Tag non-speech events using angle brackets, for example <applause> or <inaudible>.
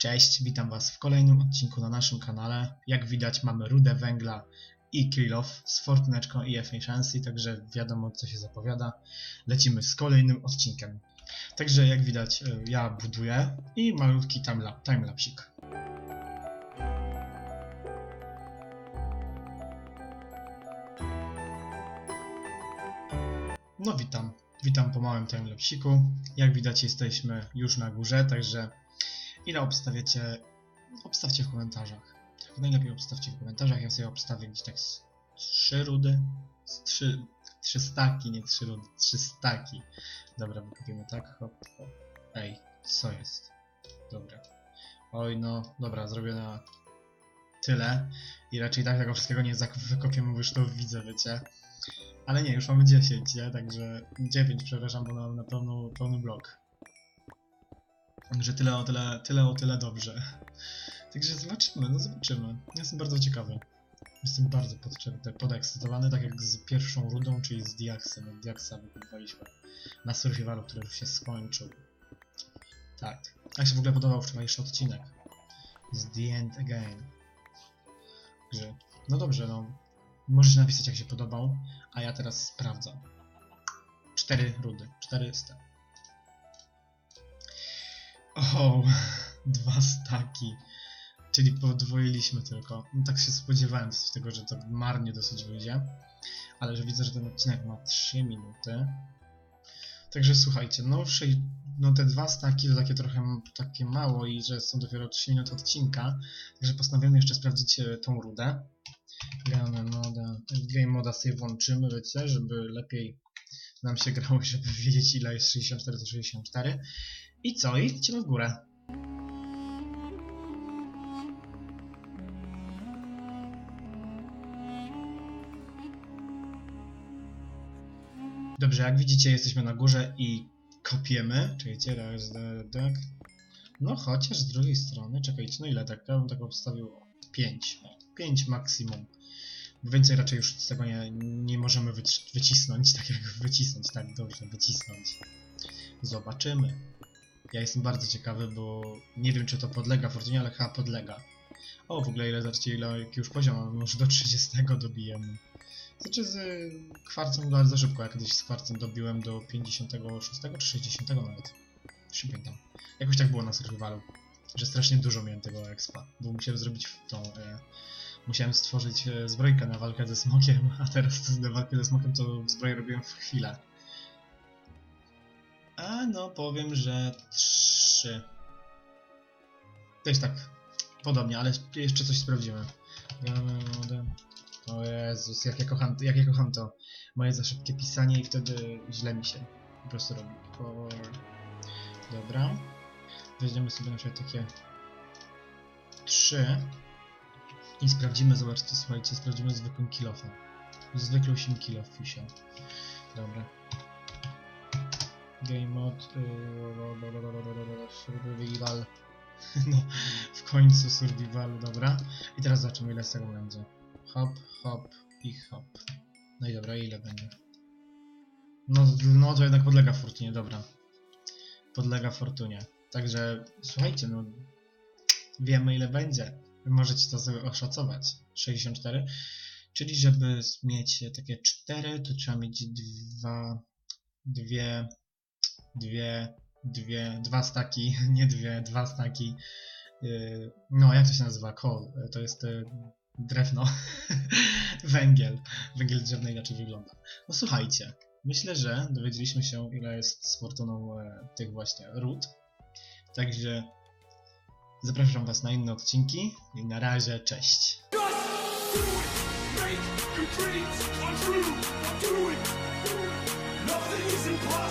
Cześć, witam Was w kolejnym odcinku na naszym kanale. Jak widać mamy rudę węgla i Krylov z Fortneczką i Efficiency, także wiadomo co się zapowiada. Lecimy z kolejnym odcinkiem. Także jak widać y, ja buduję i malutki timela- timelapsik. No witam, witam po małym timelapsiku. Jak widać jesteśmy już na górze, także ile obstawiacie, obstawcie w komentarzach. Tak, najlepiej obstawcie w komentarzach, ja sobie obstawię gdzieś tak z trzy rudy, z trzy, trzy staki, nie trzy rudy, trzy staki. Dobra, wykupimy tak, hop, hop. Ej, co jest? Dobra. Oj no, dobra, zrobię na tyle i raczej tak tego wszystkiego nie wykopiemy, bo już to widzę, wiecie. Ale nie, już mamy 10, nie? Także 9, przepraszam, bo mam na pełną, pełny blok. Także tyle o tyle, tyle o tyle dobrze. Także zobaczymy, no zobaczymy. Jestem bardzo ciekawy. Jestem bardzo podekscytowany, tak jak z pierwszą rudą, czyli z Diaksem. Od Diaksa wykupowaliśmy na survivalu, który już się skończył. Tak. Jak się w ogóle podobał wczorajszy odcinek? Z The End Again. Także, no dobrze, no. Możecie napisać jak się podobał, a ja teraz sprawdzam. Cztery rudy, 400. O, <laughs> dwa staki. Czyli podwoiliśmy tylko. No, tak się spodziewałem z tego, że to marnie dosyć wyjdzie. Ale że widzę, że ten odcinek ma 3 minuty. Także słuchajcie, no, no te dwa staki to takie trochę takie mało i że są dopiero 3 minuty odcinka. Także postanowiłem jeszcze sprawdzić e, tą rudę. Gramy moda. Game moda sobie włączymy, wiecie, żeby lepiej nam się grało, <laughs> żeby wiedzieć ile jest 64 to 64. I co? I lecimy w górę. Dobrze, jak widzicie jesteśmy na górze i kopiemy. Czekajcie, raz, tak. No chociaż z drugiej strony, czekajcie, no ile tak? Ja bym tak obstawił 5. 5 maksimum. Więcej raczej już z tego nie, nie możemy wyci- wycisnąć, tak jak wycisnąć, tak dobrze, wycisnąć. Zobaczymy. Ja jestem bardzo ciekawy, bo nie wiem czy to podlega Fortunie, ale chyba podlega. O, w ogóle ile, zobaczcie ile, już poziom, może do 30 dobijemy. Znaczy z y, kwarcem bardzo szybko, jak kiedyś z kwarcem dobiłem do 56 czy 60 nawet. Już pamiętam. Jakoś tak było na survivalu, że strasznie dużo miałem tego expa, bo musiałem zrobić tą... E, musiałem stworzyć e, zbrojkę na walkę ze smokiem, <laughs> a teraz na walkę ze smokiem to zbroję robiłem w chwilę. A no, powiem, że trzy. Też tak, podobnie, ale jeszcze coś sprawdzimy. O Jezus, jak ja kocham, jak ja kocham to. Moje za szybkie pisanie i wtedy źle mi się po prostu robi. Dobra. Weźmiemy sobie na przykład takie trzy i sprawdzimy, zobaczcie, słuchajcie, sprawdzimy zwykłym kilofem. Zwykłym się. Dobra. Mode, yy, survival. <laughs> No, w końcu survival, dobra. I teraz zobaczymy ile z tego będzie. Hop, hop i hop. No i dobra, ile będzie? No, no to jednak podlega fortunie, dobra. Podlega fortunie. Także słuchajcie, no wiemy ile będzie. Możecie to sobie oszacować. 64. Czyli żeby mieć takie 4, to trzeba mieć dwa, dwie, dwie, dwie, dwa staki, <laughs> nie dwie, dwa staki. Yy, No, jak to się nazywa? Coal. To jest yy, drewno. <laughs> Węgiel. Węgiel drzewny inaczej wygląda. No słuchajcie, myślę, że dowiedzieliśmy się, ile jest z fortuną e, tych właśnie ród. Także zapraszam Was na inne odcinki i na razie, cześć. Nothing is impossible.